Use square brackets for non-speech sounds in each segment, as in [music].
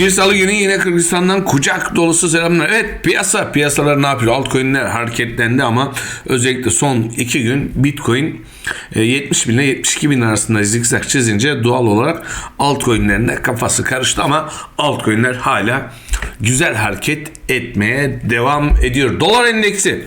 Bir salı günü yine Kırgızistan'dan kucak dolusu selamlar. Evet piyasa, piyasalar ne yapıyor? Altcoin'ler hareketlendi ama özellikle son iki gün Bitcoin e, 70 bin ile 72 bin arasında zikzak çizince doğal olarak altcoin'lerine kafası karıştı ama altcoin'ler hala güzel hareket etmeye devam ediyor. Dolar endeksi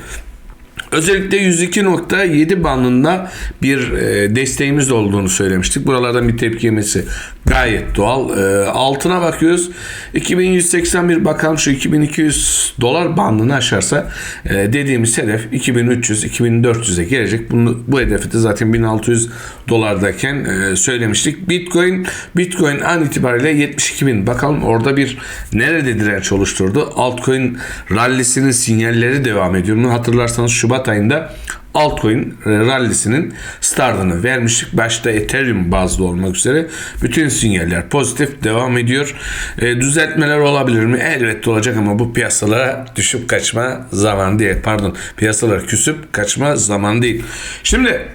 Özellikle 102.7 bandında bir e, desteğimiz olduğunu söylemiştik. Buralardan bir tepki yemesi gayet doğal. E, altına bakıyoruz. 2181 bakalım şu 2200 dolar bandını aşarsa e, dediğimiz hedef 2300-2400'e gelecek. Bunu, bu hedefi de zaten 1600 dolardayken söylemiştik. Bitcoin Bitcoin an itibariyle 72 bin. Bakalım orada bir nerede direnç oluşturdu? Altcoin rallisinin sinyalleri devam ediyor. Bunu hatırlarsanız Şubat ayında altcoin rallisinin startını vermiştik. Başta Ethereum bazlı olmak üzere bütün sinyaller pozitif devam ediyor. E, düzeltmeler olabilir mi? Elbette olacak ama bu piyasalara düşüp kaçma zaman değil. Pardon piyasalar küsüp kaçma zaman değil. Şimdi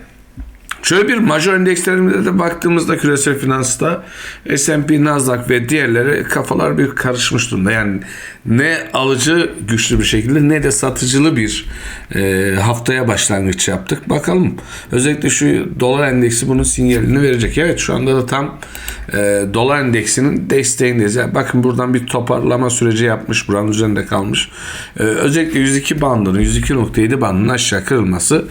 Şöyle bir major endekslerimize de baktığımızda küresel finansta S&P, Nasdaq ve diğerleri kafalar bir karışmış durumda. Yani ne alıcı güçlü bir şekilde ne de satıcılı bir e, haftaya başlangıç yaptık. Bakalım. Özellikle şu dolar endeksi bunun sinyalini verecek. Evet şu anda da tam e, dolar endeksinin desteğindeyiz. Yani bakın buradan bir toparlama süreci yapmış. Buranın üzerinde kalmış. E, özellikle 102 bandının 102.7 bandının aşağı kırılması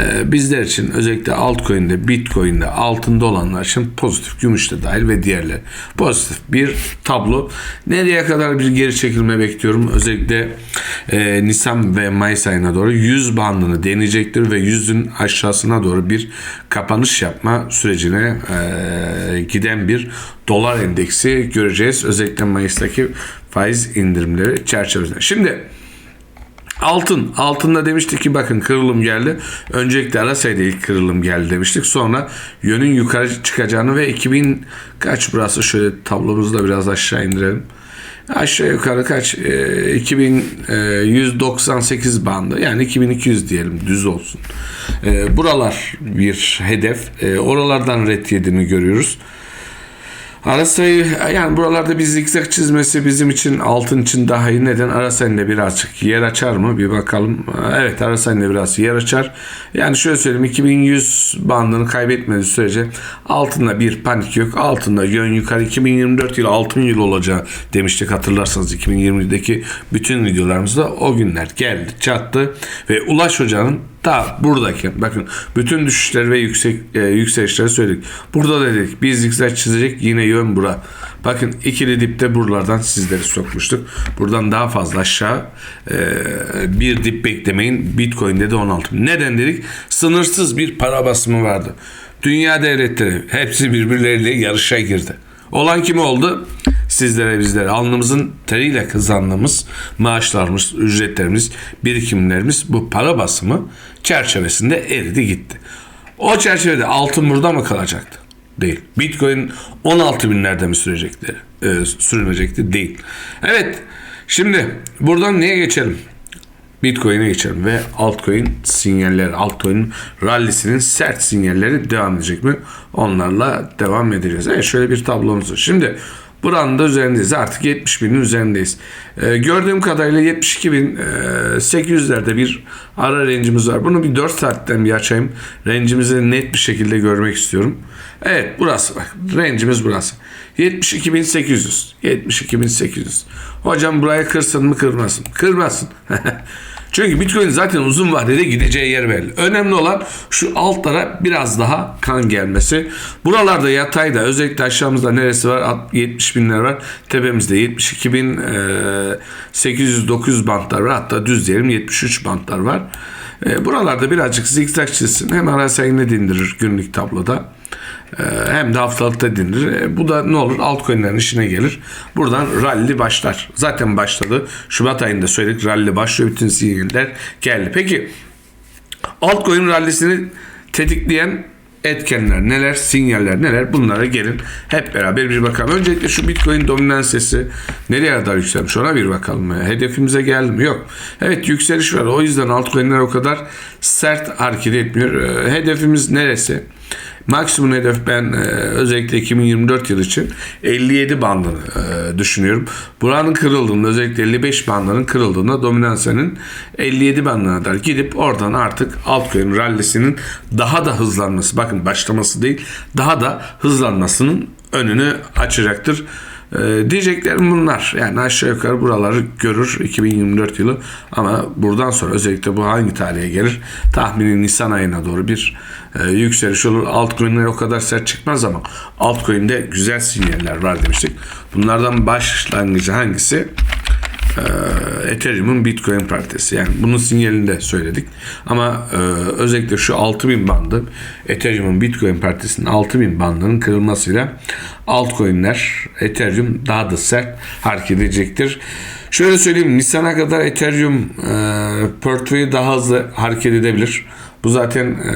e, bizler için özellikle altcoin'de, bitcoin'de, altında olanlar için pozitif. Gümüşte dahil ve diğerleri. Pozitif bir tablo. Nereye kadar bir geri çekilme bekliyorum. Özellikle e, Nisan ve Mayıs ayına doğru 100 bandını deneyecektir ve 100'ün aşağısına doğru bir kapanış yapma sürecine e, giden bir dolar endeksi göreceğiz. Özellikle Mayıs'taki faiz indirimleri çerçevesinde. Şimdi Altın. Altında demiştik ki bakın kırılım geldi. Öncelikle ara sayıda ilk kırılım geldi demiştik. Sonra yönün yukarı çıkacağını ve 2000 kaç burası şöyle tablomuzda biraz aşağı indirelim. Aşağı yukarı kaç? E, 2198 bandı. Yani 2200 diyelim düz olsun. E, buralar bir hedef. E, oralardan red yediğini görüyoruz. Ara sayı yani buralarda bir zikzak çizmesi bizim için altın için daha iyi. Neden? Ara sayında birazcık yer açar mı? Bir bakalım. Evet ara sayında biraz yer açar. Yani şöyle söyleyeyim 2100 bandını kaybetmediği sürece altında bir panik yok. Altında yön yukarı 2024 yılı altın yıl olacağı demiştik hatırlarsanız 2020'deki bütün videolarımızda o günler geldi çattı ve Ulaş Hoca'nın ta buradaki bakın bütün düşüşler ve yüksek e, yükselişleri söyledik. Burada dedik biz zikzak çizecek yine yön bura. Bakın ikili dipte buralardan sizleri sokmuştuk. Buradan daha fazla aşağı e, bir dip beklemeyin. Bitcoin'de de 16. Neden dedik? Sınırsız bir para basımı vardı. Dünya devletleri hepsi birbirleriyle yarışa girdi. Olan kim oldu? Sizlere bizlere alnımızın teriyle kazandığımız maaşlarımız, ücretlerimiz, birikimlerimiz bu para basımı çerçevesinde eridi gitti. O çerçevede altın burada mı kalacaktı? Değil. Bitcoin 16 binlerde mi sürecekti? Ee, sürünecekti? Değil. Evet. Şimdi buradan neye geçelim? Bitcoin'e geçelim ve altcoin sinyalleri, altcoin rallisinin sert sinyalleri devam edecek mi? Onlarla devam edeceğiz. Evet şöyle bir tablomuz var. Şimdi buranın da üzerindeyiz. Artık 70 binin üzerindeyiz. Ee, gördüğüm kadarıyla 72 bin e, 800'lerde bir ara rencimiz var. Bunu bir 4 saatten bir açayım. Rencimizi net bir şekilde görmek istiyorum. Evet burası bak. Rencimiz burası. 72.800. 72.800. Hocam buraya kırsın mı kırmasın? Kırmasın. [laughs] Çünkü Bitcoin zaten uzun vadede gideceği yer belli. Önemli olan şu altlara biraz daha kan gelmesi. Buralarda yatayda özellikle aşağımızda neresi var? 70 binler var. Tepemizde 72 bin 800 900 bantlar var. Hatta düz diyelim 73 bantlar var. E, buralarda birazcık zikzak çizsin. Hem ara sayını dindirir günlük tabloda. E, hem de haftalıkta dindirir. E, bu da ne olur altcoin'lerin işine gelir. Buradan rally başlar. Zaten başladı. Şubat ayında söyledik rally başlıyor. Bütün sinyaller geldi. Peki altcoin rallisini tetikleyen etkenler neler, sinyaller neler bunlara gelin hep beraber bir bakalım. Öncelikle şu Bitcoin dominans sesi nereye kadar yükselmiş ona bir bakalım. Hedefimize geldi mi? Yok. Evet yükseliş var. O yüzden altcoin'ler o kadar sert hareket etmiyor. Hedefimiz neresi? Maksimum hedef ben e, özellikle 2024 yıl için 57 bandını e, düşünüyorum. Buranın kırıldığında özellikle 55 bandının kırıldığında dominansanın 57 bandına kadar gidip oradan artık altcoin rallisinin daha da hızlanması bakın başlaması değil daha da hızlanmasının önünü açacaktır. Ee, diyeceklerim bunlar. Yani aşağı yukarı buraları görür 2024 yılı ama buradan sonra özellikle bu hangi tarihe gelir? Tahmini Nisan ayına doğru bir e, yükseliş olur. Altcoin'ler o kadar sert çıkmaz ama altcoin'de güzel sinyaller var demiştik. Bunlardan başlangıcı hangisi? Ee, Ethereum'un Bitcoin paritesi. Yani bunun sinyalini de söyledik. Ama e, özellikle şu 6000 bandı Ethereum'un Bitcoin paritesinin 6000 bandının kırılmasıyla altcoin'ler Ethereum daha da sert hareket edecektir. Şöyle söyleyeyim Nisan'a kadar Ethereum e, portföyü daha hızlı hareket edebilir. Bu zaten e,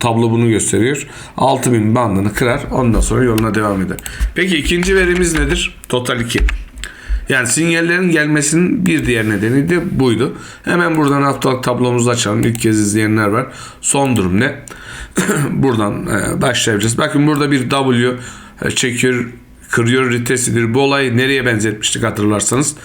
tablo bunu gösteriyor. 6000 bandını kırar ondan sonra yoluna devam eder. Peki ikinci verimiz nedir? Total 2. Yani sinyallerin gelmesinin bir diğer nedeni de buydu. Hemen buradan haftalık tablomuzu açalım. İlk kez izleyenler var. Son durum ne? [clears throat] buradan e, başlayacağız. Bakın burada bir W e, çekiyor, kırıyor ritesidir. Bu olayı nereye benzetmiştik hatırlarsanız?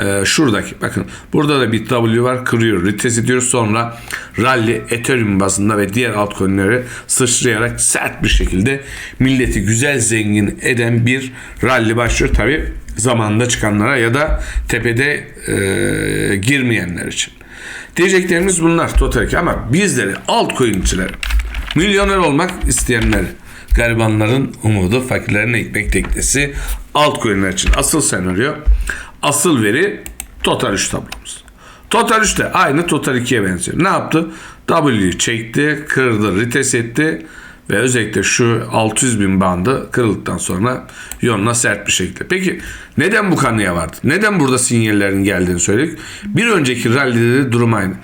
E, şuradaki bakın burada da bir W var kırıyor. Rites ediyor sonra rally Ethereum bazında ve diğer altcoin'leri sıçrayarak sert bir şekilde milleti güzel zengin eden bir rally başlıyor. Tabi zamanında çıkanlara ya da tepede e, girmeyenler için. Diyeceklerimiz bunlar total ama bizleri altcoin'çileri milyoner olmak isteyenleri garibanların umudu fakirlerin ekmek teknesi altcoin'ler için. Asıl senaryo asıl veri Total 3 tablomuz. Total 3 de aynı Total 2'ye benziyor. Ne yaptı? W çekti, kırdı, rites etti ve özellikle şu 600 bin bandı kırıldıktan sonra yoluna sert bir şekilde. Peki neden bu kanıya vardı? Neden burada sinyallerin geldiğini söyledik? Bir önceki rallide de durum aynı.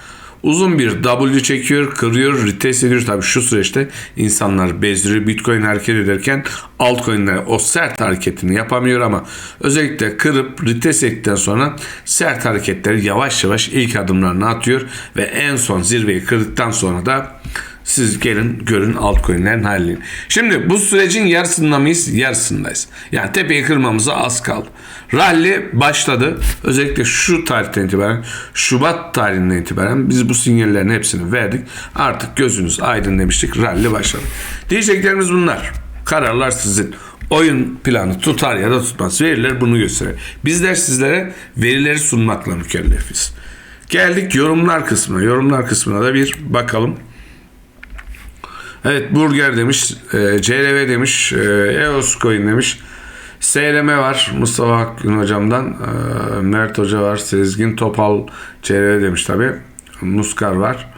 Uzun bir W çekiyor, kırıyor, retest ediyor. Tabii şu süreçte insanlar bezdiriyor. Bitcoin hareket ederken altcoin'ler o sert hareketini yapamıyor ama özellikle kırıp retest ettikten sonra sert hareketleri yavaş yavaş ilk adımlarını atıyor ve en son zirveyi kırdıktan sonra da siz gelin görün altcoin'lerin halini. Şimdi bu sürecin yarısında mıyız? Yarısındayız. Yani tepeyi kırmamıza az kaldı. Rally başladı. Özellikle şu tarihten itibaren Şubat tarihinden itibaren biz bu sinyallerin hepsini verdik. Artık gözünüz aydın demiştik. Rally başladı. Diyeceklerimiz bunlar. Kararlar sizin. Oyun planı tutar ya da tutmaz. Veriler bunu gösterir. Bizler sizlere verileri sunmakla mükellefiz. Geldik yorumlar kısmına. Yorumlar kısmına da bir bakalım. Evet burger demiş, e, CRV demiş, e, EOS coin demiş. SLM var Mustafa Akgün hocamdan. E, Mert Hoca var. Sezgin Topal CRV demiş tabi. Muskar var.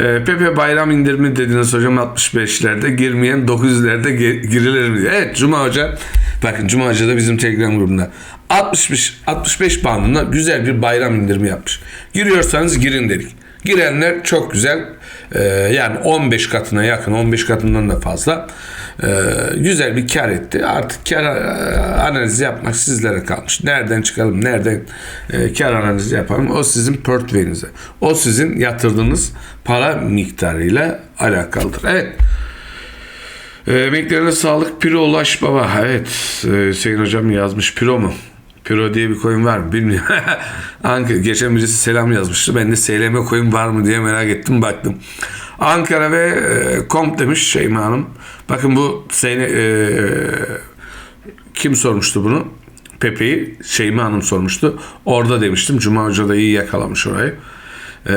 E, Pepe bayram indirimi dediniz hocam 65'lerde girmeyen 900'lerde ge- girilir mi. Evet Cuma Hoca bakın Cuma Hoca da bizim Telegram grubunda 65 65 bandında güzel bir bayram indirimi yapmış. Giriyorsanız girin dedik. Girenler çok güzel. Ee, yani 15 katına yakın 15 katından da fazla ee, güzel bir kar etti. Artık kar e, analizi yapmak sizlere kalmış. Nereden çıkalım, nereden e, kar analizi yapalım o sizin portföyünüze. O sizin yatırdığınız para miktarıyla alakalıdır. Evet. E, emeklerine sağlık Piro Ulaş Baba. Evet. E, Hüseyin Hocam yazmış. Piro mu? Piro diye bir coin var mı bilmiyorum. [laughs] Ankara, geçen birisi selam yazmıştı. Ben de SLM coin var mı diye merak ettim baktım. Ankara ve e, Komp demiş Şeyma Hanım. Bakın bu seni, e, kim sormuştu bunu? Pepe'yi Şeyma Hanım sormuştu. Orada demiştim. Cuma Hoca da iyi yakalamış orayı. Ee,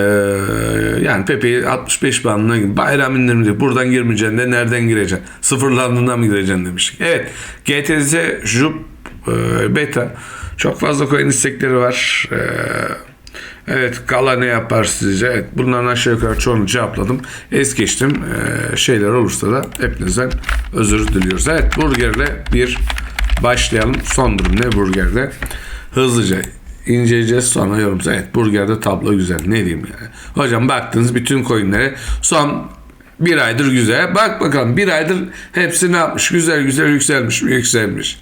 yani Pepe'yi 65 bandına bayram indirimli buradan girmeyeceksin de nereden gireceksin? Sıfırlandığından mı gireceksin demiştik. Evet GTZ Jup e, Beta çok fazla coin istekleri var. Ee, evet Gala ne yapar sizce? Evet bunların aşağı yukarı çoğunu cevapladım. Es geçtim. Ee, şeyler olursa da hepinizden özür diliyoruz. Evet burgerle bir başlayalım. Son durum ne burgerde? Hızlıca inceleyeceğiz sonra yorumuz. Evet burgerde tablo güzel. Ne diyeyim yani. Hocam baktınız bütün coinlere son bir aydır güzel. Bak bakalım bir aydır hepsi ne yapmış? Güzel güzel yükselmiş mi? Yükselmiş.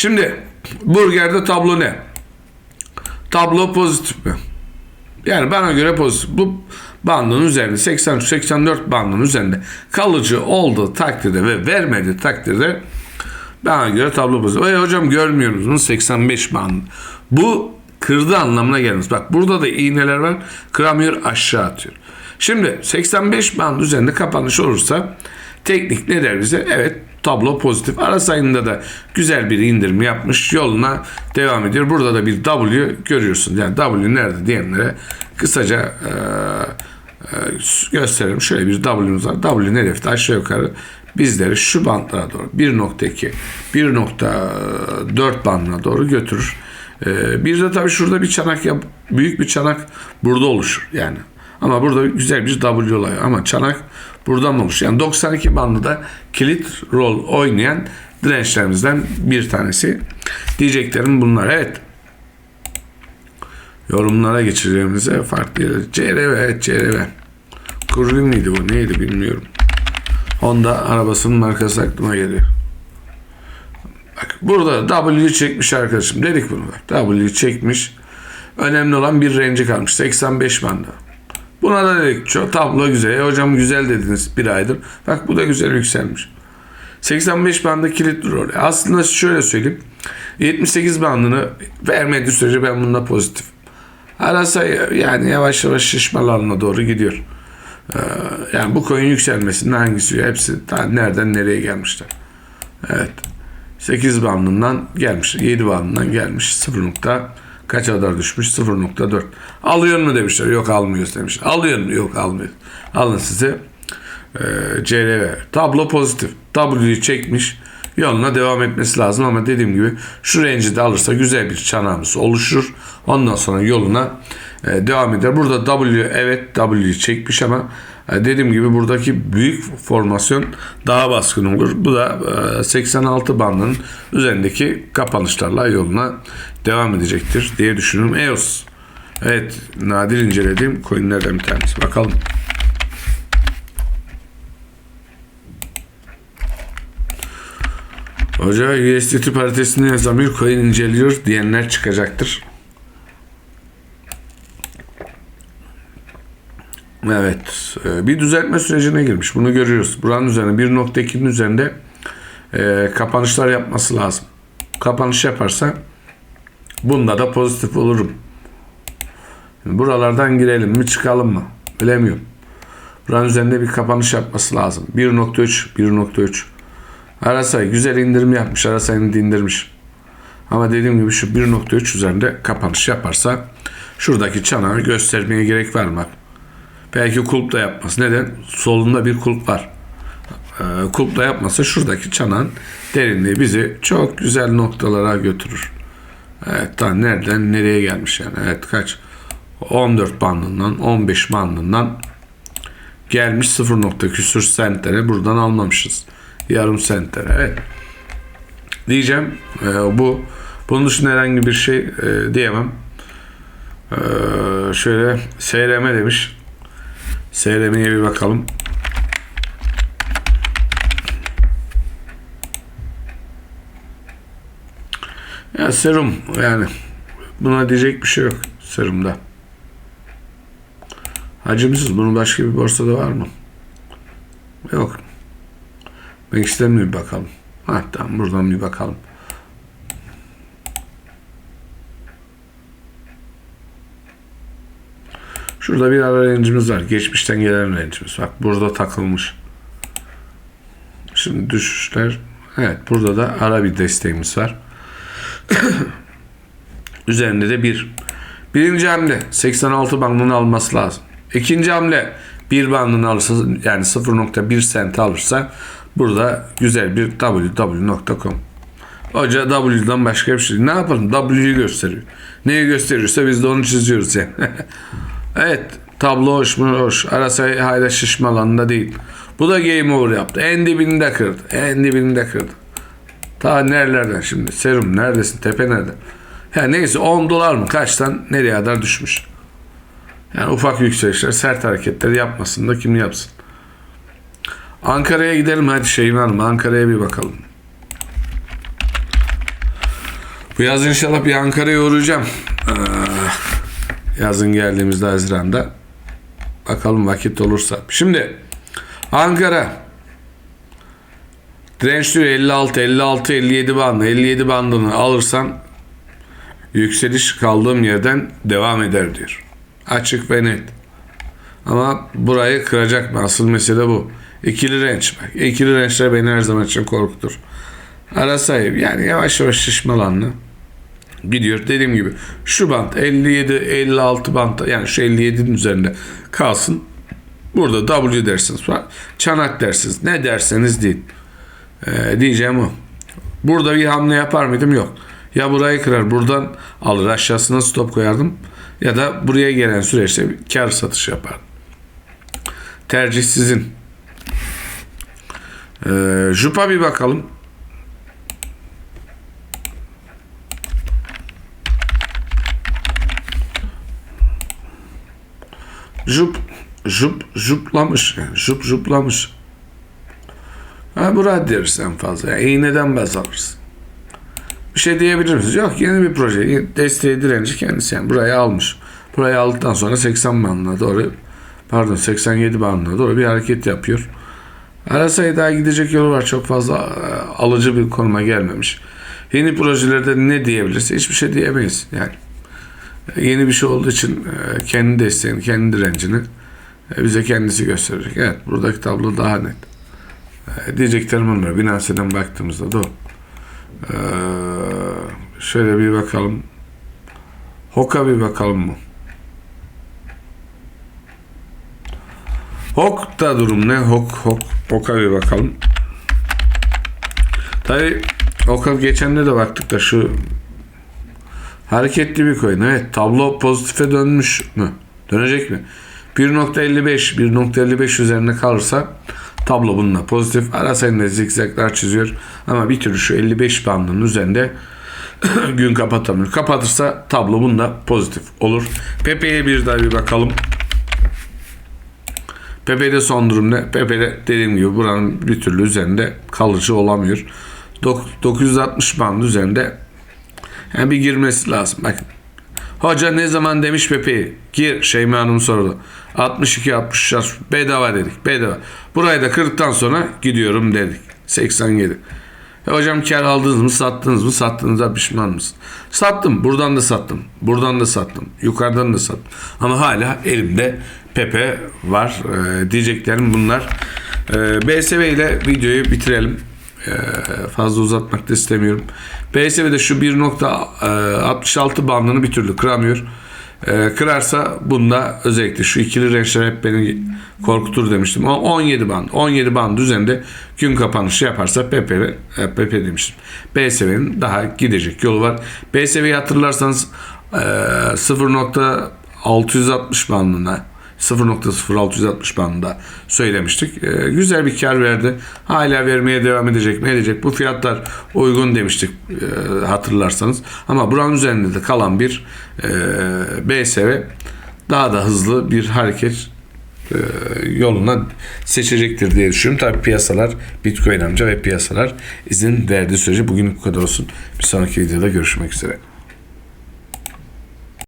Şimdi burgerde tablo ne? Tablo pozitif mi? Yani bana göre pozitif. Bu bandının üzerinde 83-84 bandının üzerinde kalıcı olduğu takdirde ve vermediği takdirde bana göre tablo bozuyor. E hocam görmüyoruz bunu 85 band. Bu kırdı anlamına gelmez. Bak burada da iğneler var. Kıramıyor aşağı atıyor. Şimdi 85 band üzerinde kapanış olursa teknik ne der bize? Evet tablo pozitif. Ara sayında da güzel bir indirim yapmış. Yoluna devam ediyor. Burada da bir W görüyorsun. Yani W nerede diyenlere kısaca e, e, gösterelim. Şöyle bir W'muz var. W hedefte aşağı yukarı bizleri şu bantlara doğru 1.2 1.4 bandına doğru götürür. E, bir de tabii şurada bir çanak yap, büyük bir çanak burada oluşur yani. Ama burada güzel bir W olayı. Ama çanak buradan olmuş. Yani 92 bandı da kilit rol oynayan dirençlerimizden bir tanesi. Diyeceklerim bunlar. Evet. Yorumlara geçeceğimize farklı yerler. CRV, evet CRV. Kurvin miydi bu? Neydi bilmiyorum. Honda arabasının markası aklıma geliyor. Bak burada W çekmiş arkadaşım. Dedik bunu. W çekmiş. Önemli olan bir renci kalmış. 85 bandı. Buna da dedik çok tablo güzel. E hocam güzel dediniz bir aydır. Bak bu da güzel yükselmiş. 85 bandı kilit rol. Aslında şöyle söyleyeyim. 78 bandını vermediği sürece ben bunda pozitif. Arasa yani yavaş yavaş şişmalarına doğru gidiyor. Ee, yani bu coin yükselmesinin hangisi? Hepsi ta nereden nereye gelmişler. Evet. 8 bandından gelmiş. 7 bandından gelmiş. 0 nokta kaç kadar düşmüş? 0.4. Alıyor mu demişler. Yok almıyoruz demiş. Alıyor mu? Yok almıyor. Alın size e, CRV. Tablo pozitif. W'yu çekmiş. Yoluna devam etmesi lazım ama dediğim gibi şu range'i de alırsa güzel bir çanağımız oluşur. Ondan sonra yoluna e, devam eder. Burada W evet W'yu çekmiş ama e, dediğim gibi buradaki büyük formasyon daha baskın olur. Bu da e, 86 bandının üzerindeki kapanışlarla yoluna devam edecektir diye düşünüyorum. EOS Evet nadir incelediğim coinlerden bir tanesi. Bakalım. Hoca USDT paritesini yazan bir coin inceliyor diyenler çıkacaktır. Evet. e, Bir düzeltme sürecine girmiş. Bunu görüyoruz. Buranın üzerine 1.2'nin üzerinde e, kapanışlar yapması lazım. Kapanış yaparsa bunda da pozitif olurum. Buralardan girelim mi çıkalım mı? Bilemiyorum. Buranın üzerinde bir kapanış yapması lazım. 1.3 1.3 Arasay güzel indirim yapmış. Arasay'ını da indirmiş. Ama dediğim gibi şu 1.3 üzerinde kapanış yaparsa şuradaki çanağı göstermeye gerek var mı? Belki kulp da yapmaz. Neden? Solunda bir kulp var. Ee, kulp da yapmasa şuradaki çanağın derinliği bizi çok güzel noktalara götürür. Evet daha nereden nereye gelmiş yani. Evet kaç? 14 bandından 15 bandından gelmiş 0 nokta küsür buradan almamışız. Yarım sentlere. Evet. Diyeceğim e, bu. Bunun dışında herhangi bir şey e, diyemem. E, şöyle SRM demiş. SRM'ye bir bakalım. Ya serum yani buna diyecek bir şey yok serumda. Hacimsiz bunun başka bir borsada var mı? Yok. Ben istemiyorum bir bakalım. Ha tamam buradan bir bakalım. Şurada bir ara rencimiz var. Geçmişten gelen rencimiz. Bak burada takılmış. Şimdi düşüşler. Evet burada da ara bir desteğimiz var. [coughs] Üzerinde de bir. Birinci hamle 86 bandını alması lazım. İkinci hamle bir bandını alırsa yani 0.1 sent alırsa burada güzel bir www.com Hoca W'dan başka bir şey. Ne yapalım? W'yu gösteriyor. Neyi gösteriyorsa biz de onu çiziyoruz yani. [laughs] evet. Tablo hoş mu? Hoş. Arasay hayda şişme alanında değil. Bu da game over yaptı. En dibinde kırdı. En dibinde kırdı. Ta nerelerden şimdi? Serum neredesin? Tepe nerede? Ya neyse 10 dolar mı? Kaçtan nereye kadar düşmüş? Yani ufak yükselişler, sert hareketleri yapmasın da kim yapsın? Ankara'ya gidelim hadi Şeyin Hanım. Ankara'ya bir bakalım. Bu yaz inşallah bir Ankara'ya uğrayacağım. Ee, yazın geldiğimizde Haziran'da. Bakalım vakit olursa. Şimdi Ankara direnç diyor 56, 56, 57 bandı. 57 bandını alırsan yükseliş kaldığım yerden devam eder diyor. Açık ve net. Ama burayı kıracak mı? Asıl mesele bu. İkili renç bak. İkili rençler beni her zaman için korkutur. Ara sayı yani yavaş yavaş şişmalanlı gidiyor. Dediğim gibi şu bant 57 56 bant yani şu 57'nin üzerinde kalsın. Burada W dersiniz. Çanak dersiniz. Ne derseniz deyin. Ee, diyeceğim o. Burada bir hamle yapar mıydım? Yok. Ya burayı kırar buradan alır aşağısına stop koyardım ya da buraya gelen süreçte bir kar satış yapardım. Tercih sizin. Ee, Jupa bir bakalım. Jup, jup, juplamış. Jup, juplamış. Ha burada deriz en fazla. Yani iğneden bez alırsın. Bir şey diyebilir misiniz? Yok yeni bir proje. Desteği direnci kendisi yani. Burayı almış. Burayı aldıktan sonra 80 bandına doğru pardon 87 bandına doğru bir hareket yapıyor. Arasa'ya daha gidecek yolu var. Çok fazla e, alıcı bir konuma gelmemiş. Yeni projelerde ne diyebiliriz? Hiçbir şey diyemeyiz. Yani yeni bir şey olduğu için e, kendi desteğini, kendi direncini e, bize kendisi gösterecek. Evet buradaki tablo daha net. E, Diyeceklerim bunlar. Binanse'den baktığımızda da. Ee, şöyle bir bakalım. Hoka bir bakalım mı? Hok'ta durum ne? Hok, Hok, Hok'a bir bakalım. Tabi Hok'a geçende de baktık da şu hareketli bir coin. Evet tablo pozitife dönmüş mü? Dönecek mi? 1.55 1.55 üzerine kalırsa tablo bununla pozitif. Ara sayında zikzaklar çiziyor. Ama bir türlü şu 55 bandının üzerinde [coughs] gün kapatamıyor. Kapatırsa tablo bunda pozitif olur. Pepe'ye bir daha bir bakalım. Pepe'de son durum ne? Pepe'de dediğim gibi buranın bir türlü üzerinde kalıcı olamıyor. Dok- 960 band üzerinde yani bir girmesi lazım. Bakın. Hoca ne zaman demiş Pepe'yi? Gir Şeyma Hanım sordu. 62 60 bedava dedik. Bedava. Burayı da kırdıktan sonra gidiyorum dedik. 87. E hocam kar aldınız mı sattınız mı sattığınızda pişman mısın? Sattım. Buradan da sattım. Buradan da sattım. Yukarıdan da sattım. Ama hala elimde Pepe var. Ee, diyeceklerim bunlar. Ee, BSV ile videoyu bitirelim. Ee, fazla uzatmak da istemiyorum. BSV'de şu 1.66 bandını bir türlü kıramıyor. Ee, kırarsa bunda özellikle şu ikili renkler hep beni korkutur demiştim. O 17 band. 17 band üzerinde gün kapanışı yaparsa Pepe, e, Pepe demiştim. BSV'nin daha gidecek yolu var. BSV'yi hatırlarsanız e, 0.660 bandına 0.0660 bandında söylemiştik. Ee, güzel bir kar verdi. Hala vermeye devam edecek mi? Edecek. Bu fiyatlar uygun demiştik e, hatırlarsanız. Ama buranın üzerinde de kalan bir e, BSV daha da hızlı bir hareket e, yoluna seçecektir diye düşünüyorum. Tabii piyasalar, Bitcoin amca ve piyasalar izin verdiği sürece bugün bu kadar olsun. Bir sonraki videoda görüşmek üzere.